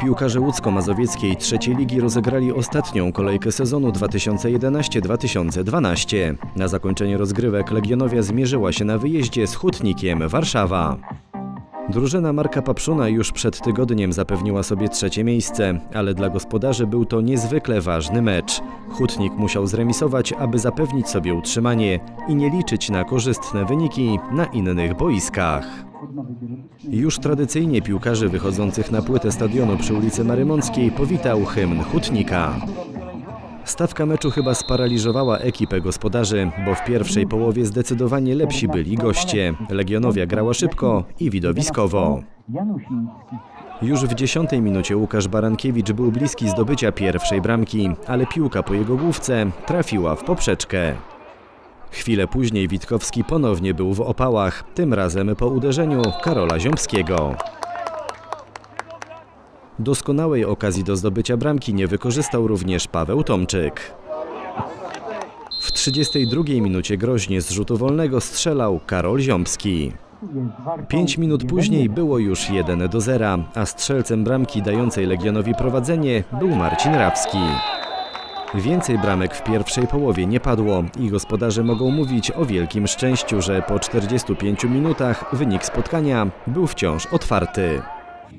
Piłkarze Łódzko-Mazowieckiej trzeciej ligi rozegrali ostatnią kolejkę sezonu 2011-2012. Na zakończenie rozgrywek Legionowia zmierzyła się na wyjeździe z Hutnikiem Warszawa. Drużyna Marka Papszuna już przed tygodniem zapewniła sobie trzecie miejsce, ale dla gospodarzy był to niezwykle ważny mecz. Hutnik musiał zremisować, aby zapewnić sobie utrzymanie i nie liczyć na korzystne wyniki na innych boiskach. Już tradycyjnie piłkarzy wychodzących na płytę stadionu przy ulicy Marymąckiej powitał hymn Hutnika. Stawka meczu chyba sparaliżowała ekipę gospodarzy, bo w pierwszej połowie zdecydowanie lepsi byli goście. Legionowia grała szybko i widowiskowo. Już w dziesiątej minucie Łukasz Barankiewicz był bliski zdobycia pierwszej bramki, ale piłka po jego główce trafiła w poprzeczkę. Chwilę później Witkowski ponownie był w opałach, tym razem po uderzeniu Karola Ziomskiego. Doskonałej okazji do zdobycia bramki nie wykorzystał również Paweł Tomczyk. W 32 minucie groźnie z rzutu wolnego strzelał Karol Ziomski. Pięć minut później było już 1 do 0, a strzelcem bramki dającej Legionowi prowadzenie był Marcin Rawski. Więcej bramek w pierwszej połowie nie padło i gospodarze mogą mówić o wielkim szczęściu, że po 45 minutach wynik spotkania był wciąż otwarty.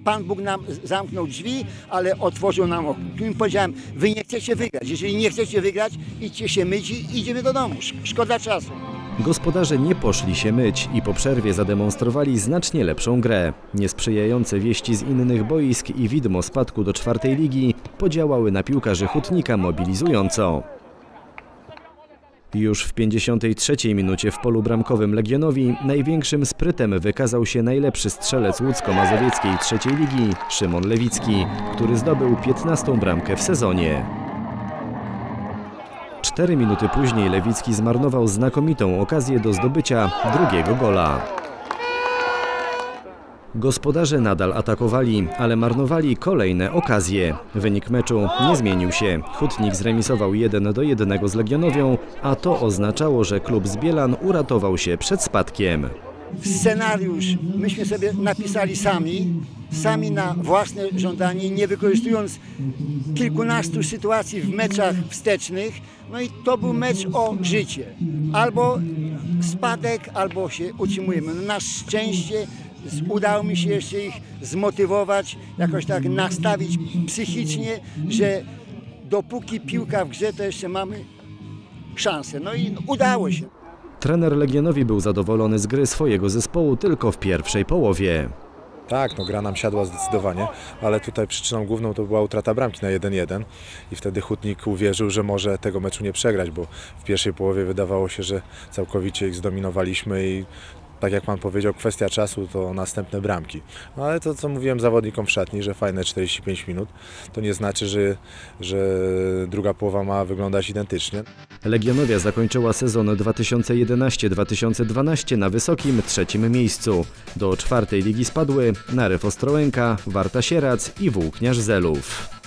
Pan Bóg nam zamknął drzwi, ale otworzył nam okno. Tu im powiedziałem, wy nie chcecie wygrać. Jeżeli nie chcecie wygrać, idźcie się myć i idziemy do domu. Sz- Szkoda czasu. Gospodarze nie poszli się myć i po przerwie zademonstrowali znacznie lepszą grę. Niesprzyjające wieści z innych boisk i widmo spadku do czwartej ligi podziałały na piłkarzy Hutnika mobilizująco. Już w 53 minucie w polu bramkowym Legionowi największym sprytem wykazał się najlepszy strzelec łódzko-mazowieckiej trzeciej ligi Szymon Lewicki, który zdobył 15 bramkę w sezonie. Cztery minuty później Lewicki zmarnował znakomitą okazję do zdobycia drugiego gola. Gospodarze nadal atakowali, ale marnowali kolejne okazje. Wynik meczu nie zmienił się. Hutnik zremisował 1 do 1 z Legionowią, a to oznaczało, że klub z Bielan uratował się przed spadkiem. Scenariusz myśmy sobie napisali sami, sami na własne żądanie, nie wykorzystując kilkunastu sytuacji w meczach wstecznych. No i to był mecz o życie. Albo spadek, albo się utrzymujemy. No na szczęście udało mi się jeszcze ich zmotywować, jakoś tak nastawić psychicznie, że dopóki piłka w grze, to jeszcze mamy szansę. No i udało się. Trener Legionowi był zadowolony z gry swojego zespołu tylko w pierwszej połowie. Tak, no gra nam siadła zdecydowanie, ale tutaj przyczyną główną to była utrata bramki na 1-1 i wtedy Hutnik uwierzył, że może tego meczu nie przegrać, bo w pierwszej połowie wydawało się, że całkowicie ich zdominowaliśmy i tak jak Pan powiedział, kwestia czasu to następne bramki. No ale to, co mówiłem zawodnikom w szatni, że fajne 45 minut, to nie znaczy, że, że druga połowa ma wyglądać identycznie. Legionowia zakończyła sezon 2011-2012 na wysokim trzecim miejscu. Do czwartej ligi spadły Narew Ostrołęka, Warta Sierac i Włókniarz Zelów.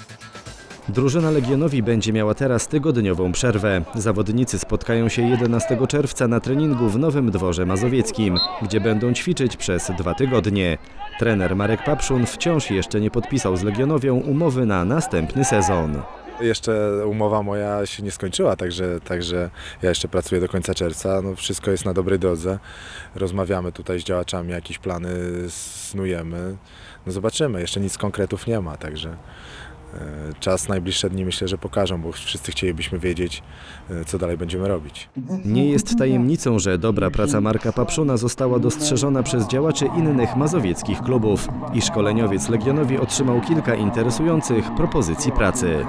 Drużyna Legionowi będzie miała teraz tygodniową przerwę. Zawodnicy spotkają się 11 czerwca na treningu w Nowym Dworze Mazowieckim, gdzie będą ćwiczyć przez dwa tygodnie. Trener Marek Papszun wciąż jeszcze nie podpisał z Legionowią umowy na następny sezon. Jeszcze umowa moja się nie skończyła, także, także ja jeszcze pracuję do końca czerwca. No, wszystko jest na dobrej drodze. Rozmawiamy tutaj z działaczami, jakieś plany snujemy. No, zobaczymy, jeszcze nic konkretów nie ma, także czas, najbliższe dni myślę, że pokażą, bo wszyscy chcielibyśmy wiedzieć, e, co dalej będziemy robić. Nie jest tajemnicą, że dobra praca Marka Papszuna została dostrzeżona przez działaczy innych mazowieckich klubów i szkoleniowiec Legionowi otrzymał kilka interesujących propozycji pracy.